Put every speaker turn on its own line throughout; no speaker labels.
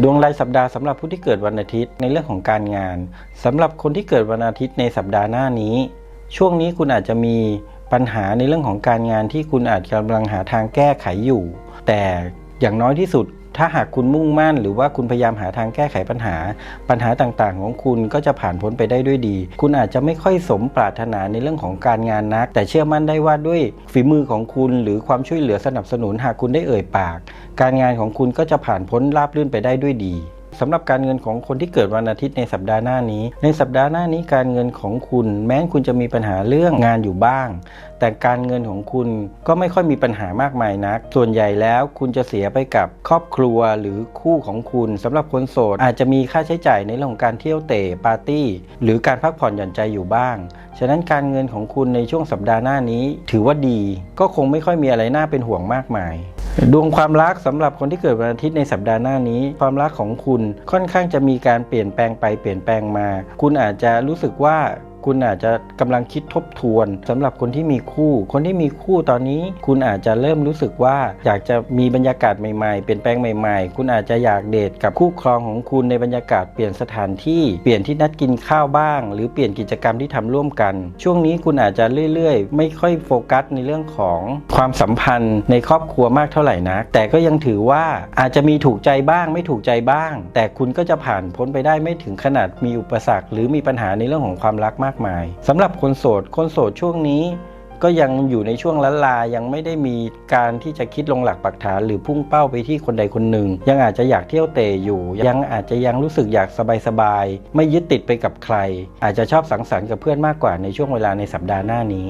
ดวงรายสัปดาห์สำหรับผู้ที่เกิดวันอาทิตย์ในเรื่องของการงานสำหรับคนที่เกิดวันอาทิตย์ในสัปดาห์หน้านี้ ช่วงนี้คุณอาจจะมีปัญหาในเรื่องของการงานที่คุณอาจกำลังหาทางแก้ไขอยู่ แต่อย่างน้อยที่สุด ถ้าหากคุณมุ่งมั่น หรือว่าคุณพยายามหาทางแก้ไขปัญหา ปัญหาต่างๆ ของคุณก็จะผ่านพ้นไปได้ด้วยดี คุณอาจจะไม่ค่อยสมปรารถนาในเรื่องของการงานนัก แต่เชื่อมั่นได้ว่าด้วยฝีมือของคุณ หรือความช่วยเหลือสนับสนุนหากคุณได้เอ่ยปาก การงานของคุณก็จะผ่านพ้นราบรื่นไปได้ด้วยดี สำหรับการเงินของคนที่เกิดวันอาทิตย์ในสัปดาห์หน้านี้ ในสัปดาห์หน้านี้การเงินของคุณ แม้คุณจะมีปัญหาเรื่องงานอยู่บ้าง แต่การเงินของคุณก็ไม่ค่อยมีปัญหามากมายนัก ส่วนใหญ่แล้วคุณจะเสียไปกับครอบครัวหรือคู่ของคุณสำหรับคนโสดอาจจะมีค่าใช้จ่ายในเรื่องของการเที่ยวเตะปาร์ตี้ หรือการพักผ่อนหย่อนใจอยู่บ้าง ฉะนั้นการเงินของคุณในช่วงสัปดาห์หน้านี้ ถือว่าดี ก็คงไม่ค่อยมีอะไรน่าเป็นห่วงมากมาย ดวงความรักสำหรับคนที่เกิดวันอาทิตย์ในสัปดาห์หน้านี้ ความรักของคุณค่อนข้างจะมีการเปลี่ยนแปลงไปเปลี่ยนแปลงมา คุณอาจจะรู้สึกว่า คุณอาจจะกำลังคิดทบทวนสำหรับคนที่มีคู่ คนที่มีคู่ตอนนี้ คุณอาจจะเริ่มรู้สึกว่า อยากจะมีบรรยากาศใหม่ๆ เปลี่ยนแปลงใหม่ๆ คุณอาจจะอยากเดทกับคู่ครองของคุณในบรรยากาศเปลี่ยนสถานที่เปลี่ยนที่นัดกินข้าวบ้าง หรือเปลี่ยนกิจกรรมที่ทำร่วมกัน ช่วงนี้คุณอาจจะเรื่อยๆ ไม่ค่อยโฟกัสในเรื่องของความสัมพันธ์ในครอบครัวมากเท่าไหร่นักแต่ก็ยังถือว่าอาจจะมีถูกใจบ้าง ไม่ถูกใจบ้าง แต่คุณก็จะผ่านพ้นไปได้ไม่ถึงขนาดมีอุปสรรค หรือมีปัญหาในเรื่องของความรักมากมายสำหรับคนโสด คนโสดช่วงนี้ก็ยังอยู่ในช่วงละลายังไม่ได้มีการที่จะคิดลงหลักปักฐาน หรือพุ่งเป้าไปที่คนใดคนหนึ่ง ยังอาจจะอยากเที่ยวเตะอยู่ ยังอาจจะยังรู้สึกอยากสบายๆไม่ยึดติดไปกับใคร อาจจะชอบสังสรรค์กับเพื่อนมากกว่าในช่วงเวลาในสัปดาห์หน้านี้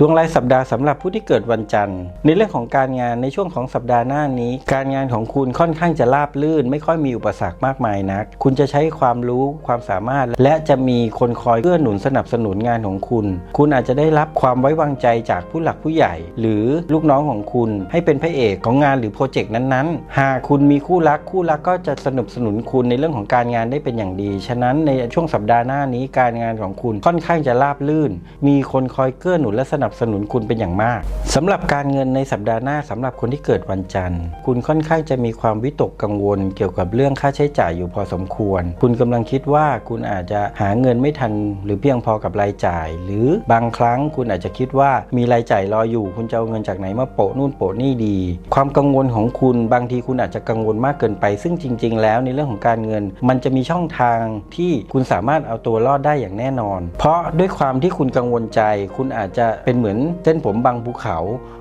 ดวงรายสัปดาห์สำหรับผู้ที่เกิดวันจันทร์ ในเรื่องของการงานในช่วงของสัปดาห์หน้านี้ การงานของคุณค่อนข้างจะราบลื่น ไม่ค่อยมีอุปสรรคมากมายนัก คุณจะใช้ความรู้ความสามารถ และจะมีคนคอยเกื้อหนุนสนับสนุนงานของคุณ คุณอาจจะได้รับความไว้วางใจจากผู้หลักผู้ใหญ่ หรือลูกน้องของคุณให้เป็นพระเอกของงานหรือโปรเจกต์นั้นๆ หากคุณมีคู่รักคู่รักก็จะสนับสนุนคุณในเรื่องของการงานได้เป็นอย่างดี ฉะนั้นในช่วงสัปดาห์หน้านี้การงานของคุณค่อนข้างจะราบลื่น มีคนคอยเกื้อหนุนและสนับสนุนคุณเป็นอย่างมากสำหรับการเงินในสัปดาห์หน้าสำหรับคนที่เกิดวันจันทร์ คุณค่อนข้างจะมีความวิตกกังวล เกี่ยวกับเรื่องค่าใช้จ่ายอยู่พอสมควร คุณกำลังคิดว่าคุณอาจจะหาเงินไม่ทัน หรือเพียงพอกับรายจ่าย หรือบางครั้งคุณอาจจะคิดว่ามีรายจ่ายรออยู่ คุณจะเอาเงินจากไหนมาโปะนู่นโปะนี่ดี ความกังวลของคุณบางทีคุณอาจจะกังวลมากเกินไป ซึ่งจริง ๆ แล้วในเรื่องของการเงิน มันจะมีช่องทางที่คุณสามารถเอาตัวรอดได้อย่างแน่นอน เพราะด้วยความที่คุณกังวลใจ คุณอาจจะเป็นเหมือนเส้นผมบางภูเขา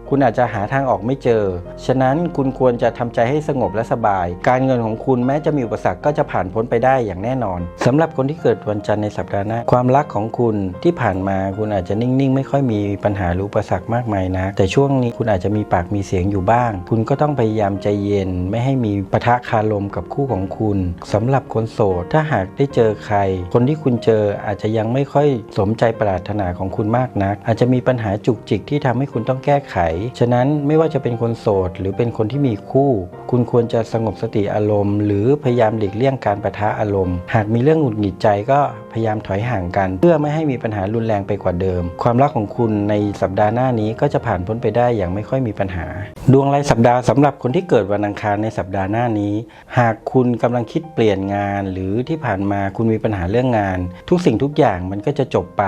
คุณอาจจะหาทางออกไม่เจอ ฉะนั้นคุณควรจะทำใจให้สงบและสบาย การเงินของคุณแม้จะมีอุปสรรคก็จะผ่านพ้นไปได้อย่างแน่นอนสำหรับคนที่เกิดวันจันทร์ในสัปดาห์หน้าความรักของคุณที่ผ่านมาคุณอาจจะนิ่งๆ ไม่ค่อยมีปัญหาหรืออุปสรรคมากมายนะ แต่ช่วงนี้คุณอาจจะมีปากมีเสียงอยู่บ้าง คุณก็ต้องพยายามใจเย็น ไม่ให้มีปะทะคารมกับคู่ของคุณสำหรับคนโสดถ้าหากได้เจอใคร คนที่คุณเจออาจจะยังไม่ค่อยสมใจปรารถนาของคุณมากนัก อาจจะมีปัญหาหาจุกจิกที่ทำให้คุณต้องแก้ไข ฉะนั้นไม่ว่าจะเป็นคนโสด หรือเป็นคนที่มีคู่ คุณควรจะสงบสติอารมณ์ หรือพยายามหลีกเลี่ยงการประทะอารมณ์ หากมีเรื่องหงุดหงิดใจก็พยายามถอยห่างกัน เพื่อไม่ให้มีปัญหารุนแรงไปกว่าเดิม ความรักของคุณในสัปดาห์หน้านี้ก็จะผ่านพ้นไปได้อย่างไม่ค่อยมีปัญหา ดวงรายสัปดาห์สำหรับคนที่เกิดวันอังคารในสัปดาห์หน้านี้ หากคุณกำลังคิดเปลี่ยนงาน หรือที่ผ่านมาคุณมีปัญหาเรื่องงาน ทุกสิ่งทุกอย่างมันก็จะจบไป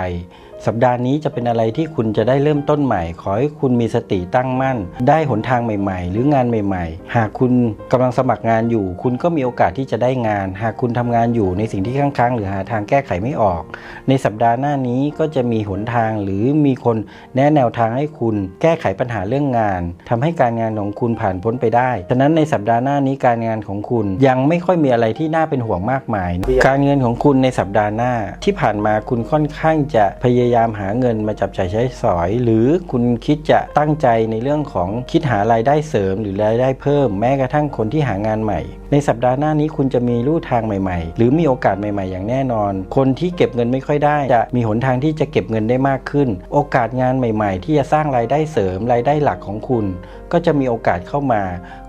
สัปดาห์นี้จะเป็นอะไรที่คุณจะได้เริ่มต้นใหม่ ขอให้คุณมีสติตั้งมั่น ได้หนทางใหม่ ๆ หรืองานใหม่ ๆ หากคุณกำลังสมัครงานอยู่ คุณก็มีโอกาสที่จะได้งาน หากคุณทำงานอยู่ในสิ่งที่ค้างๆหรือหาทางแก้ไขไม่ออก ในสัปดาห์หน้านี้ก็จะมีหนทางหรือมีคนแนะแนวทางให้คุณแก้ไขปัญหาเรื่องงานทำให้การงานของคุณผ่านพ้นไปได้ ฉะนั้นในสัปดาห์หน้านี้การงานของคุณยังไม่ค่อยมีอะไรที่น่าเป็นห่วงมากมาย การเงินของคุณในสัปดาห์หน้าที่ผ่านมาคุณค่อนข้างจะพยายามยามหาเงินมาจับจ่ายใช้สอย หรือคุณคิดจะตั้งใจในเรื่องของคิดหารายได้เสริม หรือรายได้เพิ่ม แม้กระทั่งคนที่หางานใหม่ ในสัปดาห์หน้านี้คุณจะมีลู่ทางใหม่ ๆ หรือมีโอกาสใหม่ๆ อย่างแน่นอน คนที่เก็บเงินไม่ค่อยได้ จะมีหนทางที่จะเก็บเงินได้มากขึ้น โอกาสงานใหม่ ๆ ที่จะสร้างรายได้เสริมรายได้หลักของคุณ ก็จะมีโอกาสเข้ามา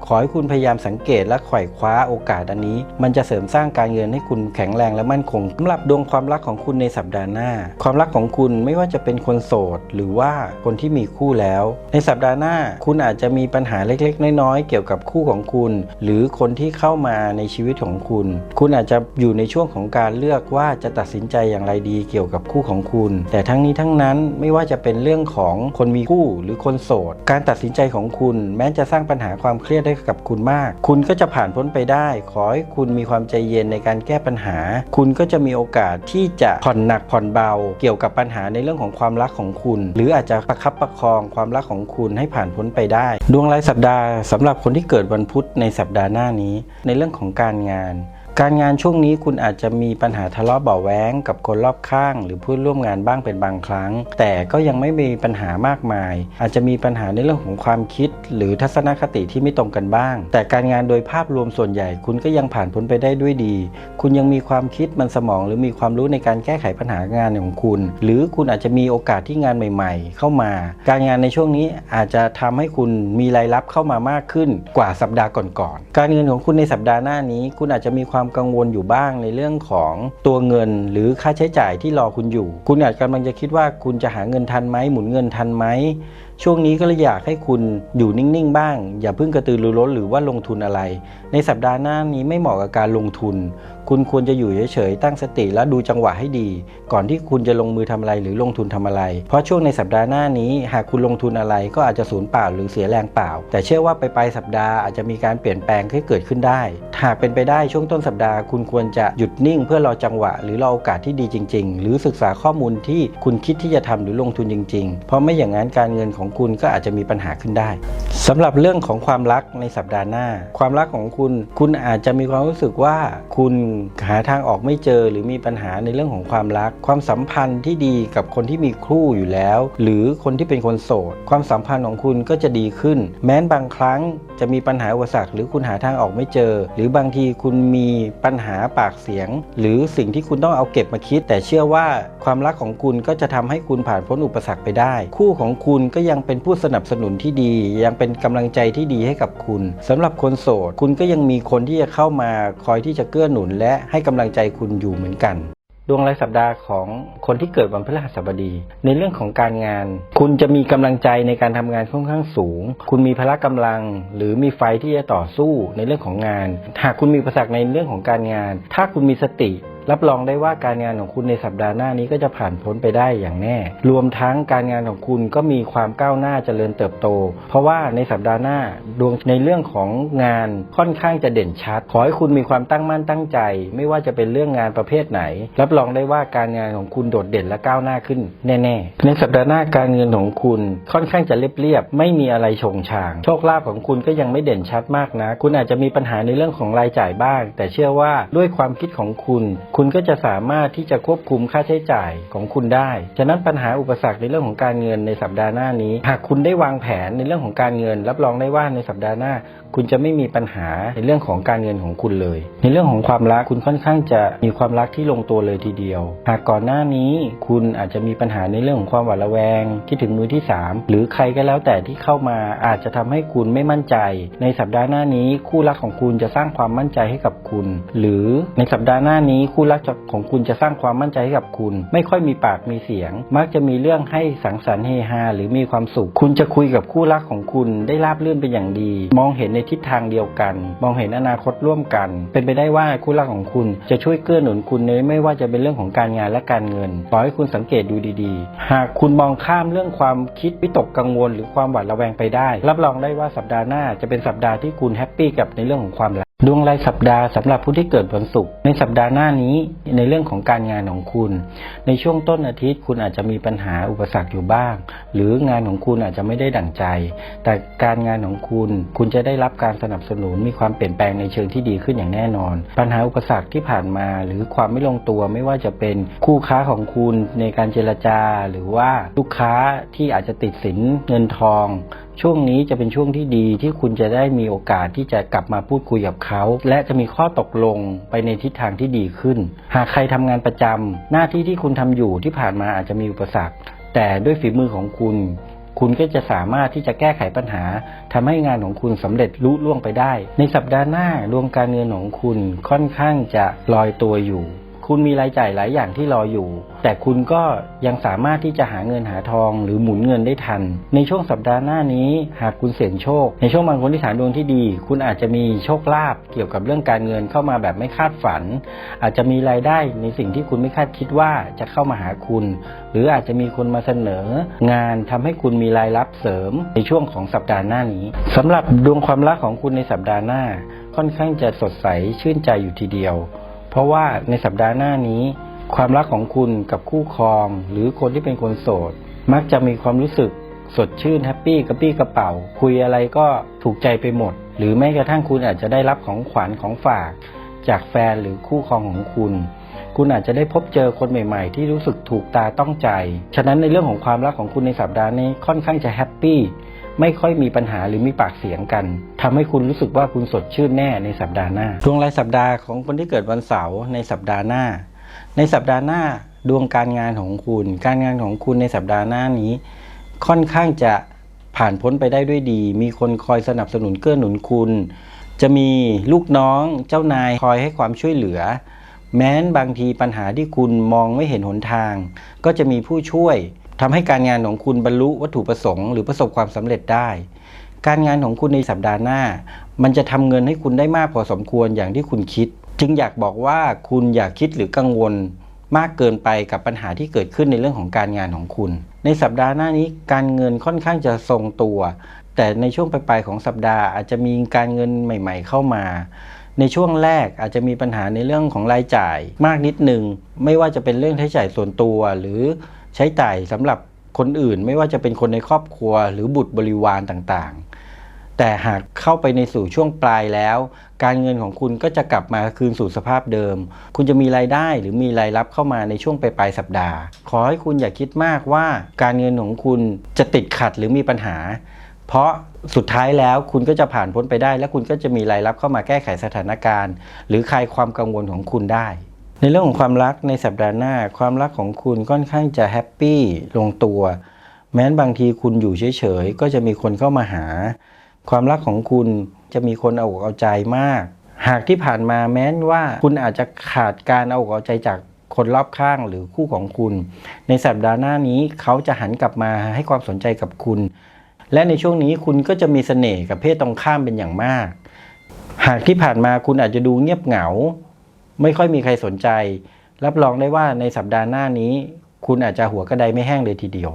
ขอให้คุณพยายามสังเกตและไขว่คว้าโอกาสอันนี้ มันจะเสริมสร้างการเงินให้คุณแข็งแรงและมั่นคงสำหรับดวงความรักของคุณในสัปดาห์หน้า ความรักของคุณไม่ว่าจะเป็นคนโสด หรือว่าคนที่มีคู่แล้ว ในสัปดาห์หน้า คุณอาจจะมีปัญหาเล็กๆ น้อยๆ เกี่ยวกับคู่ของคุณ หรือคนที่เข้ามาในชีวิตของคุณ คุณอาจจะอยู่ในช่วงของการเลือกว่าจะตัดสินใจอย่างไรดีเกี่ยวกับคู่ของคุณ แต่ทั้งนี้ทั้งนั้นไม่ว่าจะเป็นเรื่องของคนมีคู่หรือคนโสด การตัดสินใจของคุณแม้จะสร้างปัญหาความเครียดให้กับคุณมาก คุณก็จะผ่านพ้นไปได้ ขอให้คุณมีความใจเย็นในการแก้ปัญหา คุณก็จะมีโอกาสที่จะผ่อนหนักผ่อนเบา เกี่ยวกับปัญหาในเรื่องของความรักของคุณ หรืออาจจะประคับประคองความรักของคุณให้ผ่านพ้นไปได้ ดวงรายสัปดาห์สำหรับคนที่เกิดวันพุธในสัปดาห์หน้านี้ ในเรื่องของการงาน การงานช่วงนี้คุณอาจจะมีปัญหาทะเลาะเบาะแว้งกับคนรอบข้าง หรือเพื่อนร่วมงานบ้างเป็นบางครั้ง แต่ก็ยังไม่มีปัญหามากมาย อาจจะมีปัญหาในเรื่องของความคิด หรือทัศนคติที่ไม่ตรงกันบ้าง แต่การงานโดยภาพรวมส่วนใหญ่ คุณก็ยังผ่านพ้นไปได้ด้วยดี คุณยังมีความคิดมันสมอง หรือมีความรู้ในการแก้ไขปัญหางานของคุณ หรือคุณอาจจะมีโอกาสที่งานใหม่ ๆ เข้ามา การงานในช่วงนี้อาจจะทำให้คุณมีรายรับเข้ามามากขึ้นกว่าสัปดาห์ก่อนๆการเงินของคุณในสัปดาห์หน้านี้ คุณอาจจะมีความความกังวลอยู่บ้างในเรื่องของตัวเงิน หรือค่าใช้จ่ายที่รอคุณอยู่ คุณอาจกำลังจะคิดว่าคุณจะหาเงินทันไหมหมุนเงินทันไหมช่วงนี้ก็เลยอยากให้คุณอยู่นิ่งๆ บ้าง อย่าเพิ่งกระตือรือร้นหรือว่าลงทุนอะไร ในสัปดาห์หน้านี้ไม่เหมาะกับการลงทุน คุณควรจะอยู่เฉยๆ ตั้งสติและดูจังหวะให้ดี ก่อนที่คุณจะลงมือทำอะไรหรือลงทุนทำอะไร เพราะช่วงในสัปดาห์หน้านี้ หากคุณลงทุนอะไรก็อาจจะสูญเปล่าหรือเสียแรงเปล่า แต่เชื่อว่าไปปลายสัปดาห์อาจจะมีการเปลี่ยนแปลงที่เกิดขึ้นได้ หากเป็นไปได้ช่วงต้นสัปดาห์คุณควรจะหยุดนิ่ง เพื่อรอจังหวะ หรือรอโอกาสที่ดีจริง ๆ หรือศึกษาข้อมูลที่คุณคิดที่จะทำหรือลงทุนจริง ๆ เพราะไม่อย่างนั้นการเงินของคุณก็อาจจะมีปัญหาขึ้นได้สำหรับเรื่องของความรักในสัปดาห์หน้า ความรักของคุณ คุณอาจจะมีความรู้สึกว่าคุณหาทางออกไม่เจอหรือมีปัญหาในเรื่องของความรัก ความสัมพันธ์ที่ดีกับคนที่มีคู่อยู่แล้ว หรือคนที่เป็นคนโสด ความสัมพันธ์ของคุณก็จะดีขึ้น แม้นบางครั้งจะมีปัญหาอุปสรรคหรือคุณหาทางออกไม่เจอ หรือบางทีคุณมีปัญหาปากเสียง หรือสิ่งที่คุณต้องเอาเก็บมาคิด แต่เชื่อว่าความรักของคุณก็จะทำให้คุณผ่านพ้นอุปสรรคไปได้ คู่ของคุณก็ยังเป็นผู้สนับสนุนที่ดี ยังเป็นกำลังใจที่ดีให้กับคุณสำหรับคนโสด คุณก็ยังมีคนที่จะเข้ามาคอยที่จะเกื้อหนุนและให้กำลังใจคุณอยู่เหมือนกันดวงรายสัปดาห์ของคนที่เกิดวันพฤหัสบดี ในเรื่องของการงาน คุณจะมีกำลังใจในการทำงานค่อนข้างสูง คุณมีพละกำลัง หรือมีไฟที่จะต่อสู้ในเรื่องของงาน หากคุณมีประสักในเรื่องของการงาน ถ้าคุณมีสติ รับรองได้ว่าการงานของคุณในสัปดาห์หน้านี้ก็จะผ่านพ้นไปได้อย่างแน่ รวมทั้งการงานของคุณก็มีความก้าวหน้าเจริญเติบโต เพราะว่าในสัปดาห์หน้าดวงในเรื่องของงานค่อนข้างจะเด่นชัด ขอให้คุณมีความตั้งมั่นตั้งใจ ไม่ว่าจะเป็นเรื่องงานประเภทไหน รับรองได้ว่าการงานของคุณโดดเด่นและก้าวหน้าขึ้นแน่ๆ ในสัปดาห์หน้าการเงินของคุณค่อนข้างจะเรียบๆไม่มีอะไรโฉงฉาง โชคลาภของคุณก็ยังไม่เด่นชัดมากนะ คุณอาจจะมีปัญหาในเรื่องของรายจ่ายบ้าง แต่เชื่อว่าด้วยความคิดของคุณคุณก็จะสามารถที่จะควบคุมค่าใช้จ่ายของคุณได้ ฉะนั้นปัญหาอุปสรรคในเรื่องของการเงินในสัปดาห์หน้านี้ หากคุณได้วางแผนในเรื่องของการเงิน รับรองได้ว่าในสัปดาห์หน้าคุณจะไม่มีปัญหาในเรื่องของการเงินของคุณเลย ในเรื่องของความรักคุณค่อนข้างจะมีความรักที่ลงตัวเลยทีเดียว หากก่อนหน้านี้คุณอาจจะมีปัญหาในเรื่องของความหวาดระแวงคิดถึงมือที่ 3 หรือใครก็แล้วแต่ที่เข้ามาอาจจะทำให้คุณไม่มั่นใจ ในสัปดาห์หน้านี้คู่รักของคุณจะสร้างความมั่นใจให้กับคุณ หรือในสัปดาห์หน้านี้คู่รักของคุณจะสร้างความมั่นใจให้กับคุณ ไม่ค่อยมีปากมีเสียง มักจะมีเรื่องให้สังสรรค์เฮฮาหรือมีความสุข คุณจะคุยกับคู่รักของคุณได้ราบรื่นเป็นอย่างดี มองเห็นในทิศทางเดียวกัน มองเห็นอนาคตร่วมกัน เป็นไปได้ว่าคู่รักของคุณจะช่วยเกื้อหนุนคุณในไม่ว่าจะเป็นเรื่องของการงานและการเงินขอให้คุณสังเกตดูดีๆ หากคุณมองข้ามเรื่องความคิดวิตกกังวล หรือความหวาดระแวงไปได้ รับรองได้ว่าสัปดาห์หน้าจะเป็นสัปดาห์ที่คุณแฮปปี้กับในเรื่องของความรัก ดวงรายสัปดาห์สำหรับผู้ที่เกิดวันศุกร์ในสัปดาห์หน้านี้ในเรื่องของการงานของคุณ ในช่วงต้นอาทิตย์คุณอาจจะมีปัญหาอุปสรรคอยู่บ้าง หรืองานของคุณอาจจะไม่ได้ดั่งใจ แต่การงานของคุณคุณจะได้รับการสนับสนุนมีความเปลี่ยนแปลงในเชิงที่ดีขึ้นอย่างแน่นอน ปัญหาอุปสรรคที่ผ่านมา หรือความไม่ลงตัวไม่ว่าจะเป็นคู่ค้าของคุณในการเจรจา หรือว่าลูกค้าที่อาจจะติดสินเงินทอง ช่วงนี้จะเป็นช่วงที่ดีที่คุณจะได้มีโอกาสที่จะกลับมาพูดคุยกับเขา และจะมีข้อตกลงไปในทิศทางที่ดีขึ้น หากใครทำงานประจำหน้าที่ที่คุณทำอยู่ที่ผ่านมาอาจจะมีอุปสรรค แต่ด้วยฝีมือของคุณ คุณก็จะสามารถที่จะแก้ไขปัญหาทำให้งานของคุณสำเร็จลุล่วงไปได้ ในสัปดาห์หน้าดวงการเงินของคุณค่อนข้างจะลอยตัวอยู่ คุณมีรายจ่ายหลายอย่างที่รออยู่ แต่คุณก็ยังสามารถที่จะหาเงินหาทองหรือหมุนเงินได้ทัน ในช่วงสัปดาห์หน้านี้หากคุณเสี่ยงโชค ในช่วงบางคนที่ฐานดวงที่ดี คุณอาจจะมีโชคลาภเกี่ยวกับเรื่องการเงินเข้ามาแบบไม่คาดฝัน อาจจะมีรายได้ในสิ่งที่คุณไม่คาดคิดว่าจะเข้ามาหาคุณ หรืออาจจะมีคนมาเสนอ งานทำให้คุณมีรายรับเสริมในช่วงของสัปดาห์หน้านี้สำหรับดวงความรักของคุณในสัปดาห์หน้า ค่อนข้างจะสดใสชื่นใจอยู่ทีเดียว เพราะว่าในสัปดาห์หน้านี้ ความรักของคุณกับคู่ครอง หรือคนที่เป็นคนโสด มักจะมีความรู้สึกสดชื่นแฮปปี้กระปี้กระเป๋า คุยอะไรก็ถูกใจไปหมด หรือแม้กระทั่งคุณอาจจะได้รับของขวัญของฝาก จากแฟนหรือคู่ครองของคุณ คุณอาจจะได้พบเจอคนใหม่ ๆ ที่รู้สึกถูกตาต้องใจ ฉะนั้นในเรื่องของความรักของคุณในสัปดาห์นี้ค่อนข้างจะแฮปปี้ ไม่ค่อยมีปัญหาหรือมีปากเสียงกันทำให้คุณรู้สึกว่าคุณสดชื่นแน่ในสัปดาห์หน้า ดวงรายสัปดาห์ของคนที่เกิดวันเสาร์ในสัปดาห์หน้า ในสัปดาห์หน้าดวงการงานของคุณ การงานของคุณในสัปดาห์หน้านี้ ค่อนข้างจะผ่านพ้นไปได้ด้วยดี มีคนคอยสนับสนุนเกื้อหนุนคุณ จะมีลูกน้องเจ้านายคอยให้ความช่วยเหลือ แม้นบางทีปัญหาที่คุณมองไม่เห็นหนทาง ก็จะมีผู้ช่วย ทำให้การงานของคุณบรรลุวัตถุประสงค์หรือประสบความสำเร็จได้ การงานของคุณในสัปดาห์หน้า มันจะทำเงินให้คุณได้มากพอสมควรอย่างที่คุณคิด จึงอยากบอกว่าคุณอย่าคิดหรือกังวล มากเกินไปกับปัญหาที่เกิดขึ้นในเรื่องของการงานของคุณ ในสัปดาห์หน้านี้การเงินค่อนข้างจะทรงตัว แต่ในช่วงปลายๆของสัปดาห์อาจจะมีการเงินใหม่ ๆ เข้ามาในช่วงแรกอาจจะมีปัญหาในเรื่องของรายจ่ายมากนิดหนึ่ง ไม่ว่าจะเป็นเรื่องใช้จ่ายส่วนตัวหรือ ใช้จ่ายสำหรับคนอื่น ไม่ว่าจะเป็นคนในครอบครัว หรือบุตรบริวารต่างๆ แต่หากเข้าไปในสู่ช่วงปลายแล้ว การเงินของคุณก็จะกลับมาคืนสู่สภาพเดิม คุณจะมีรายได้หรือมีรายรับเข้ามาในช่วงปลายสัปดาห์ ขอให้คุณอย่าคิดมากว่าการเงินของคุณจะติดขัดหรือมีปัญหา เพราะสุดท้ายแล้วคุณก็จะผ่านพ้นไปได้ และคุณก็จะมีรายรับเข้ามาแก้ไขสถานการณ์ หรือคลายความกังวลของคุณได้ ในเรื่องของความรักในสัปดาห์หน้า ความรักของคุณค่อนข้างจะแฮปปี้ลงตัว แม้นบางทีคุณอยู่เฉยๆ ก็จะมีคนเข้ามาหา ความรักของคุณจะมีคนเอาอกเอาใจมาก หากที่ผ่านมาแม้นว่าคุณอาจจะขาดการเอาอกเอาใจจากคนรอบข้างหรือคู่ของคุณ ในสัปดาห์หน้านี้เขาจะหันกลับมาให้ความสนใจกับคุณ และในช่วงนี้คุณก็จะมีเสน่ห์กับเพศตรงข้ามเป็นอย่างมาก หากที่ผ่านมาคุณอาจจะดูเงียบเหงา ไม่ค่อยมีใครสนใจ รับรองได้ว่าในสัปดาห์หน้านี้ คุณอาจจะหัวกระไดไม่แห้งเลยทีเดียว